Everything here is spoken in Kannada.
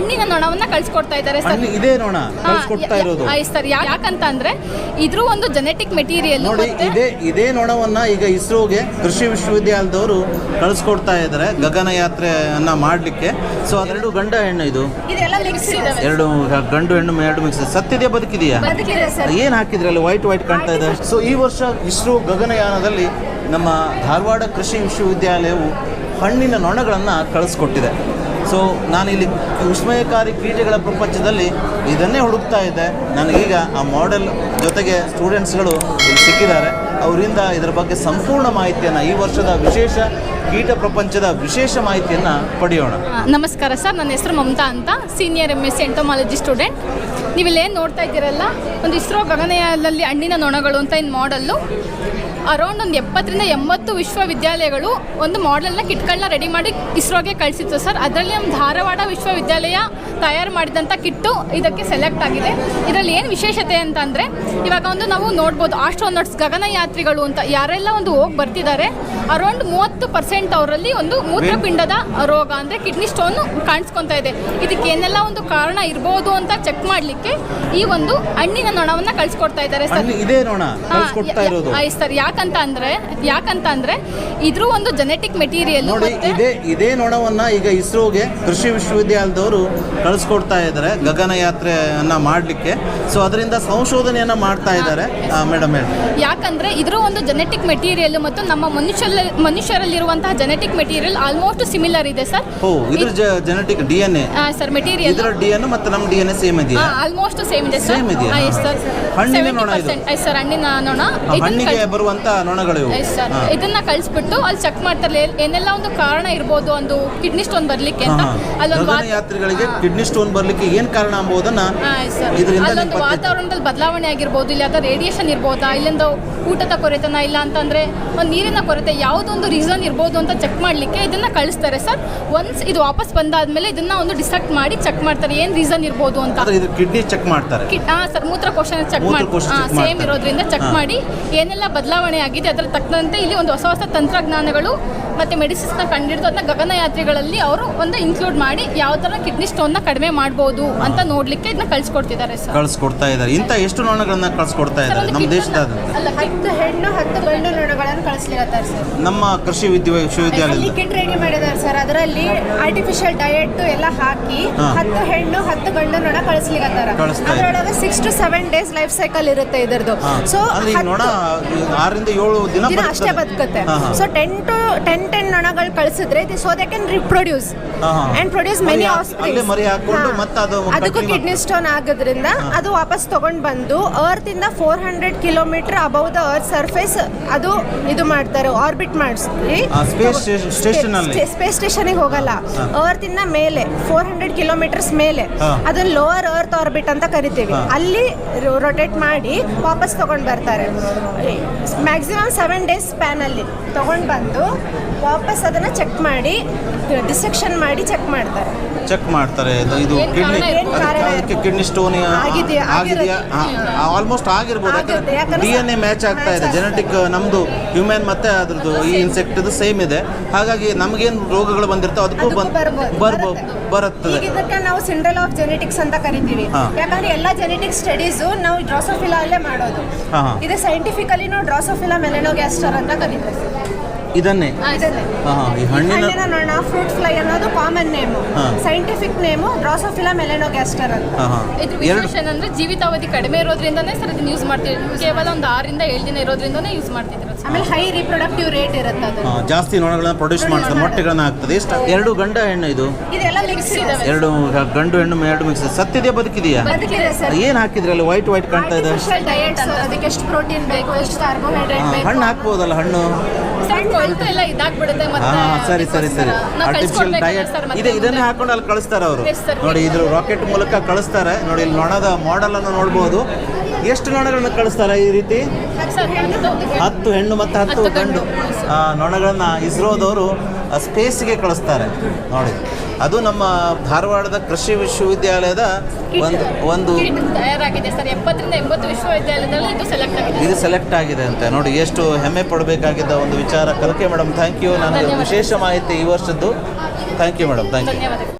ಹಣ್ಣಿನ ನೊಣವನ್ನ ಕಳ್ಸಿಕೊಡ್ತಾ ಇದ್ದಾರೆ ಸರ್. ಇದೇ ನೋಣ ಕಳ್ಸಿಕೊಡ್ತಾ ಇರೋದು. ಸರ್ ಯಾಕಂತ ಅಂದ್ರೆ ಇದ್ರೂ ಒಂದು ಜೆನೆಟಿಕ್ ಮೆಟೀರಿಯಲ್ ನೋಡಿ ಇದೇ ಇದೇ ನೊಣವನ್ನ ಈಗ ಇಸ್ರೋಗೆ ಕೃಷಿ ವಿಶ್ವವಿದ್ಯಾಲಯದವರು ಕಳಿಸ್ಕೊಡ್ತಾ ಇದ್ದಾರೆ ಗಗನಯಾತ್ರೆಯನ್ನ ಮಾಡಲಿಕ್ಕೆ. ಸೊ ಅದೆರಡು ಗಂಡ ಹೆಣ್ಣು ಇದು. ಇದೆಲ್ಲ ಮಿಕ್ಸ್ ಇದಾವೆ ಎರಡು ಗಂಡು ಹೆಣ್ಣು ಎರಡು ಮಿಕ್ಸ್ ಸತ್ತಿದೆಯಾ ಬದುಕಿದೆಯಾ? ಬದುಕಿದೆ ಸರ್. ಏನ್ ಹಾಕಿದ್ರಲ್ಲ ವೈಟ್ ವೈಟ್ ಕಾಣ್ತಾ ಇದೆ. ಸೊ ಈ ವರ್ಷ ಇಸ್ರೋ ಗಗನಯಾನದಲ್ಲಿ ನಮ್ಮ ಧಾರವಾಡ ಕೃಷಿ ವಿಶ್ವವಿದ್ಯಾಲಯವು ಹಣ್ಣಿನ ನೊಣಗಳನ್ನು ಕಳಿಸ್ಕೊಟ್ಟಿದೆ. ಸೊ ನಾನಿಲ್ಲಿ ವಿಸ್ಮಯಕಾರಿ ಕ್ರೀಡೆಗಳ ಪ್ರಪಂಚದಲ್ಲಿ ಇದನ್ನೇ ಹುಡುಕ್ತಾ ಇದ್ದೆ. ನನಗೀಗ ಆ ಮಾಡೆಲ್ ಜೊತೆಗೆ ಸ್ಟೂಡೆಂಟ್ಸ್ಗಳು ಇಲ್ಲಿ ಸಿಕ್ಕಿದ್ದಾರೆ. ಅವರಿಂದ ಇದರ ಬಗ್ಗೆ ಸಂಪೂರ್ಣ ಮಾಹಿತಿಯನ್ನು ಈ ವರ್ಷದ ವಿಶೇಷ ಕೀಟ ಪ್ರಪಂಚದ ವಿಶೇಷ ಮಾಹಿತಿಯನ್ನು ಪಡೆಯೋಣ. ನಮಸ್ಕಾರ ಸರ್. ನನ್ನ ಹೆಸರು ಮಮತಾ ಅಂತ. Senior M S C entomology student ನೀವಿಲ್ಲೇನು ನೋಡ್ತಾ ಇದ್ದೀರಲ್ಲ? ಒಂದು ಇಸ್ರೋ ಗಗನಯಾನದಲ್ಲಿ ಹಣ್ಣಿನ ನೊಣಗಳು ಅಂತ ಇನ್ನು ಮಾಡಲ್ಲು ಅರೌಂಡ್ ಒಂದು ಎಪ್ಪತ್ತರಿಂದ ಎಂಬತ್ತು ವಿಶ್ವವಿದ್ಯಾಲಯಗಳು ಒಂದು ಮಾಡೆಲ್ನ ಕಿಟ್ಗಳನ್ನ ರೆಡಿ ಮಾಡಿ ಇಸ್ರೋಗೆ ಕಳಿಸಿತ್ತು ಸರ್. ಅದರಲ್ಲಿ ನಮ್ಮ ಧಾರವಾಡ ವಿಶ್ವವಿದ್ಯಾಲಯ ತಯಾರು ಮಾಡಿದಂಥ ಕಿಟ್ಟು ಇದಕ್ಕೆ ಸೆಲೆಕ್ಟ್ ಆಗಿದೆ. ಇದರಲ್ಲಿ ಏನು ವಿಶೇಷತೆ ಅಂತಂದರೆ ಇವಾಗ ಒಂದು ನಾವು ನೋಡ್ಬೋದು ಆಸ್ಟ್ರೋನಟ್ಸ್ ಗಗನಯಾತ್ರಿಗಳು ಅಂತ ಯಾರೆಲ್ಲ ಒಂದು ಹೋಗಿ ಬರ್ತಿದ್ದಾರೆ ಅರೌಂಡ್ ಮೂವತ್ತು ಪರ್ಸೆಂಟ್ ಅವರಲ್ಲಿ ಒಂದು ಮೂತ್ರಪಿಂಡದ ರೋಗ ಅಂದರೆ ಕಿಡ್ನಿ ಸ್ಟೋನು ಕಾಣಿಸ್ಕೊತಾ ಇದೆ. ಇದಕ್ಕೆ ಏನೆಲ್ಲ ಒಂದು ಕಾರಣ ಇರ್ಬೋದು ಅಂತ ಚೆಕ್ ಮಾಡಲಿಕ್ಕೆ ಈ ಒಂದು ಹಣ್ಣಿನ ನೊಣವನ್ನು ಕಳಿಸ್ಕೊಡ್ತಾ ಇದ್ದಾರೆ ಸರ್. ಇದೇ ನೋಣ ಸರ್. ಯಾಕಂತ ಅಂದ್ರೆ ಯಾಕಂತ ಅಂದ್ರೆ ಇದ್ರ ಒಂದು ಜೆನೆಟಿಕ್ ಮೆಟೀರಿಯಲ್ ನೋಡಿ ಇದೇ ಇದೇ ನೋಡವನ್ನ ಈಗ ಇಸ್ರೋಗೆ ಕೃಷಿ ವಿಶ್ವವಿದ್ಯಾಲಯದವರು ಕಳಿಸ್ಕೊಡ್ತಾ ಇದ್ದಾರೆ ಗಗನಯಾತ್ರೆಯನ್ನ ಮಾಡಲಿಕ್ಕೆ. ಸೊ ಅದರಿಂದ ಸಂಶೋಧನೆಯನ್ನ ಮಾಡ್ತಾ ಇದ್ದಾರೆ. ಮೇಡಮ್ ಹೇಳಿ. ಯಾಕಂದ್ರೆ ಇದ್ರ ಒಂದು ಜೆನೆಟಿಕ್ ಮೆಟೀರಿಯಲ್ ಮತ್ತು ನಮ್ಮ ಮನುಷ್ಯ ಮನುಷ್ಯರಲ್ಲಿರುವಂತಹ ಜೆನೆಟಿಕ್ ಮೆಟೀರಿಯಲ್ ಆಲ್ಮೋಸ್ಟ್ ಸಿಮಿಲರ್ ಇದೆ ಸರ್ ಓ ಇದ್ರ genetic D N A sir material ಇದರ ಡಿ ಎನ್ ಮತ್ತು ನಮ್ಮ ಡಿ ಎನ್ ಎ ಸೇಮ್ ಇದೆಯಾ ಆಲ್ಮೋಸ್ಟ್ ಸೇಮ್ ಇದೆ ಇದೆಯಾ? ಸರ್ ಹಣ್ಣಿನ ನೊಣ? ಸರ್ ಹಣ್ಣಿನ ನೊಣ. ಇದನ್ನ ಹಣ್ಣಿಗೆ ಕಳ್ಸ್- ನೊಣಗಳು ಇವು ಎಸ್ ಸರ್ ಇದನ್ನ ಕಳಿಸ್ಬಿಟ್ಟು ಅಲ್ಲಿ ಚೆಕ್ ಮಾಡ್ತಾರೆ ಏನೆಲ್ಲ ಒಂದು ಕಾರಣ ಇರ್ಬೋದು ಒಂದು ಕಿಡ್ನಿ ಸ್ಟೋನ್ ಬರ್ಲಿಕ್ಕೆ ಅಂತ. ಅಲ್ಲೊಂದು ಗಗನಯಾತ್ರಿಗಳಿಗೆ ಕಿಡ್ನಿ ಸ್ಟೋನ್ ಬರ್ಲಿಕ್ಕೆ ಏನ್ ಕಾರಣ ಎಂಬುದನ್ನ ಸರ್. ಇದರಿಂದ ಅಲ್ಲೊಂದು ವಾತಾವರಣದಲ್ಲಿ ಬದಲಾವಣೆ ಆಗಿರ್ಬೋದು ಇಲ್ಲ ಅಥವಾ ರೇಡಿಯೇಷನ್ ಇರ್ಬೋದಾ ಇಲ್ಲಿಂದ ಊಟದ ಕೊರತೆನ ಇಲ್ಲ ಅಂತಂದ್ರೆ ಒಂದು ನೀರಿನ ಕೊರತೆ ಯಾವುದೊಂದು ರೀಸನ್ ಇರ್ಬೋದು ಅಂತ ಚೆಕ್ ಮಾಡ್ಲಿಕ್ಕೆ ಇದನ್ನ ಕಳಿಸ್ತಾರೆ ಸರ್ ಒನ್ಸ್ ಇದು ವಾಪಸ್ ಬಂದಾದ್ಮೇಲೆ ಇದನ್ನ ಒಂದು ಡಿಸೆಕ್ಟ್ ಮಾಡಿ ಚೆಕ್ ಮಾಡ್ತಾರೆ ಏನ್ ರೀಸನ್ ಇರ್ಬೋದು ಅಂತ ಇದು ಕಿಡ್ನಿ ಚೆಕ್ ಮಾಡ್ತಾರೆ ಹಾ ಸರ್ ಸರ್ ಮೂತ್ರಕೋಶ ಚೆಕ್ ಮಾಡಿ ಮೂತ್ರಕೋಶ check ಸೇಮ್ ಮಾಡ್ತಾರೆ. ಇರೋದ್ರಿಂದ ಚೆಕ್ ಹಾ. ಮಾಡಿ ಏನೆಲ್ಲ ಬದಲಾವಣೆ ಆಗಿದೆ. ಅದರ ತಕ್ಕಂತೆ ಇಲ್ಲಿ ಒಂದು ಹೊಸ ಹೊಸ ತಂತ್ರಜ್ಞಾನಗಳು ಮತ್ತು ಮೆಡಿಸಿನ್ಸ್ನ ಕಂಡಿಡಿದು ಅದನ್ನ ಗಗನಯಾತ್ರಿಗಳಲ್ಲಿ ಅವರು ಒಂದು ಇನ್ಕ್ಲೂಡ್ ಮಾಡಿ ಯಾವ ಥರ ಕಿಡ್ನಿ ಸ್ಟೋನ್ನ ಕಡಿಮೆ ಮಾಡ್ಬೋದು ಅಂತ ನೋಡಲಿಕ್ಕೆ ಇದನ್ನ ಕಳಿಸ್ಕೊಡ್ತಿದ್ದಾರೆ ಸರ್. ಕಳಿಸ್ಕೊಡ್ತಾ ಇದ್ದಾರೆ. ಇಂಥ ಎಷ್ಟು ನೋಣಗಳನ್ನ ಕಳಿಸ್ಕೊಡ್ತಾ ಇದ್ದಾರೆ? ನಮ್ಮ ದೇಶದ ಅಲ್ಲ ಹತ್ತು ಹೆಣ್ಣು ಹತ್ತು ಗಂಡು ನೋಣಗಳನ್ನು ಕಳಿಸ್ಲಿಕತ್ತಾರೆ ಸರ್. ನಮ್ಮ ಕೃಷಿ ವಿಶ್ವವಿದ್ಯಾಲಯ ಕಿಟ್ ರೆಡಿ ಮಾಡಿದ್ದಾರೆ ಸರ್. ಅದರಲ್ಲಿ ಆರ್ಟಿಫಿಷಿಯಲ್ ಡಯಟ್ ಎಲ್ಲ ಹಾಕಿ. ಹತ್ತು ಹೆಣ್ಣು ಹತ್ತು ಗಂಡು ನೊಣ ಕಳಿಸ್ಲಿಕ್ಕೆ. ಅದರೊಳಗೆ six to seven days life cycle ಇರುತ್ತೆ ಇದರದು. ಸೊ ನೊಣ ಆರರಿಂದ ಏಳು ದಿನ ದಿನ ಅಷ್ಟೇ ಬದುಕುತ್ತೆ. So ten to ten ten ನೊಣಗಳು ಕಳಿಸಿದ್ರೆ so they can reproduce. And produce many ಅಲ್ಲೇ ಮರಿ ಹಾಕೊಂಡು ಮತ್ತೆ ಅದು ಅದಕ್ಕೂ ಕಿಡ್ನಿ ಸ್ಟೋನ್ ಆಗೋದ್ರಿಂದ ಅದು ವಾಪಸ್ ತಗೊಂಡ್ ಬಂದು ಅರ್ತ್ ಇಂದ four hundred kilometre above the earth surface ಅದು ಇದು ಮಾಡ್ತಾರೆ ಆರ್ಬಿಟ್ ಮಾಡಿಸ್ತೀವಿ? ಸ್ಪೇಸ್ ಸ್ಟೇಷನ್ ಹೋಗಲ್ಲ. ಅರ್ತ್ ಇಂದ ಮೇಲೆ ಫೋರ್ ಹಂಡ್ರೆಡ್ ಕಿಲೋಮೀಟರ್ಸ್ ಮೇಲೆ. ಅದನ್ನ ಲೋವರ್ ಅರ್ತ್ ಆರ್ಬಿಟ್ ಅಂತ ಕರಿತೀವಿ. ಅಲ್ಲಿ ರೊಟೇಟ್ ಮಾಡಿ ವಾಪಸ್ ತಗೊಂಡ್ ಬರ್ತಾರೆ. ಮ್ಯಾಕ್ಸಿಮಮ್ ಸೆವೆನ್ ಡೇಸ್ ಸ್ಪ್ಯಾನಲ್ಲಿ ತೊಗೊಂಡು ತಗೊಂಡ್ ಬಂದು ವಾಪಸ್ ಅದನ್ನ ಚೆಕ್ ಮಾಡಿ ಡಿಸೆಕ್ಷನ್ ಮಾಡಿ ಚೆಕ್ ಮಾಡ್ತಾರೆ. ಚೆಕ್ ಮಾಡ್ತಾರೆ. ಇದು ಇದು ಕಿಡ್ನಿ? ಅದಕ್ಕೆ ಕಿಡ್ನಿ ಸ್ಟೋನ್ ಆಗಿದೆಯಾ? ಆಗಿದೆಯಾ ಆಲ್ಮೋಸ್ಟ್ ಆಗಿರ್ಬೋದು. ಡಿ ಎನ್ ಎ ಮ್ಯಾಚ್ ಆಗ್ತಾ ಇದೆ. ಜೆನೆಟಿಕ್ ನಮ್ದು ಹ್ಯೂಮನ್ ಮತ್ತೆ ಅದ್ರದ್ದು ಈ ಇನ್ಸೆಕ್ಟ್ ಸೇಮ್ ಇದೆ. ಹಾಗಾಗಿ ನಮಗೇನು ರೋಗಗಳು ಬಂದಿರ್ತಾವೆ ಅದಕ್ಕೂ ಬರುತ್ತೆ ಬಂದ್ ಬರ್ಬೋದು. ಬರುತ್ತದೆ. ಇದಕ್ಕೆ ನಾವು ಸಿಂಡ್ರಲ್ ಆಫ್ ಜೆನೆಟಿಕ್ಸ್ ಅಂತ ಕರಿತೀವಿ. ಯಾಕಂದ್ರೆ ಎಲ್ಲ ಜೆನೆಟಿಕ್ ಸ್ಟಡೀಸು ನಾವು ಡ್ರಾಸೋಫಿಲಾ ಅಲ್ಲೇ ಮಾಡೋದು. ಇದು ಸೈಂಟಿಫಿಕಲಿ ನಾವು ಡ್ರಾಸೋಫಿಲಾ ಮೆಲೆನೋಗ್ಯಾಸ್ಟರ್ ಅಂತ ಕರಿತೀವಿ ಇದನ್ನೇ? ಇದನ್ನೇ. ಹಾ, ಹಾ, ಈ ಹಣ್ಣಿನ ಹಣ್ಣಿನ ನೊಣ ಫ್ರೂಟ್ ಫ್ಲೈ ಅನ್ನೋದು ಕಾಮನ್ ನೇಮ್ ಹಾ. ಸೈಂಟಿಫಿಕ್ ನೇಮು ಡ್ರಾಸೋಫಿಲಾ ಮೆಲೆನೋಗ್ಯಾಸ್ಟರ್ ಅಂತ. ಹಾ, ಹಾ. ಇದ್ರ ಎರಡು ವಿಶೇಷ ಏನಂದ್ರೆ ಜೀವಿತಾವಧಿ ಕಡಿಮೆ ಇರೋದ್ರಿಂದನೇ ಸರ್ ಇದನ್ನ ಯೂಸ್ ಮಾಡ್ತಿದ್ರು ಕೇವಲ ಒಂದು ಆರರಿಂದ ಏಳು ದಿನ ಇರೋದ್ರಿಂದನೇ ಯೂಸ್ ಮಾಡ್ತಿದ್ರು ಸರ್. ಆಮೇಲೆ ಹೈ ರಿಪ್ರೊಡಕ್ಟಿವ್ ರೇಟ್ ಇರುತ್ತೆ ಅದು. ಜಾಸ್ತಿ ನೊಣಗಳನ್ನ ಪ್ರೊಡ್ಯೂಸ್ ಮಾಡ್ತದೆ ಮೊಟ್ಟೆಗಳನ್ನ ಹಾಕ್ತದೆ. ಎಷ್ಟು ಎರಡು ಗಂಡ ಹೆಣ್ಣು ಇದು? ಇದೆಲ್ಲ ಮಿಕ್ಸ್ ಇದಾವೆ ಎರಡು ಗಂಡು ಹೆಣ್ಣು ಎರಡು ಮಿಕ್ಸ್ ಸತ್ತಿದೆಯಾ ಬದುಕಿದೆಯಾ? ಏನ್ ಸರ್ ಅಲ್ಲಿ? ಹಾಕಿದ್ರಲ್ಲಿ ವೈಟ್ ವೈಟ್ ಕಾಣ್ತಾ ಇದೆ. ಆರ್ಟಿಫಿಷಿಯಲ್ ಡಯಟ್ ಅದಕ್ಕೆ ಎಷ್ಟು ಪ್ರೋಟೀನ್ ಬೇಕು ಎಷ್ಟು ಕಾರ್ಬೋಹೈಡ್ರೇಟ್ ಬೇಕು ಹಣ್ಣು ಹಾಕ್ಬೋದಲ್ಲ ಹಣ್ಣು? ಸರ್ ಸರಿ ಸರಿ ಆರ್ಟಿಫಿಷಿಯಲ್ ಡಯಟ್ ಇದೆ ಇದನ್ನೇ ಹಾಕೊಂಡು ಅಲ್ಲಿ ಕಳಿಸ್ತಾರೆ ಅವರು. ನೋಡಿ ಇದ್ರ ರಾಕೆಟ್ ಮೂಲಕ ಕಳಿಸ್ತಾರೆ. ನೋಡಿ ಇಲ್ಲಿ ನೊಣದ ಮಾಡೆಲ್ ಅನ್ನು ನೋಡ್ಬೋದು. ಎಷ್ಟು ನೊಣಗಳನ್ನ ಕಳಿಸ್ತಾರೆ ಈ ರೀತಿ? ಹತ್ತು. ಹೆಣ್ಣು ಮತ್ತು ಹತ್ತು ಗಂಡು. ನೊಣಗಳನ್ನ ಇಸ್ರೋದವರು ಸ್ಪೇಸ್ಗೆ ಕಳಿಸ್ತಾರೆ. ನೋಡಿ ಅದು ನಮ್ಮ ಧಾರವಾಡದ ಕೃಷಿ ವಿಶ್ವವಿದ್ಯಾಲಯದ ಒಂದು ಒಂದು ಇದು ಸೆಲೆಕ್ಟ್ ಆಗಿದೆ. ಅಂತೆ. ನೋಡಿ ಎಷ್ಟು ಹೆಮ್ಮೆ ಪಡಬೇಕಾಗಿದ್ದ ಒಂದು ವಿಚಾರ. ಕಲಿಕೆ ಮೇಡಮ್ ಥ್ಯಾಂಕ್ ಯು ನನಗೆ ವಿಶೇಷ ಮಾಹಿತಿ ಈ ವರ್ಷದ್ದು. Thank you madam thank you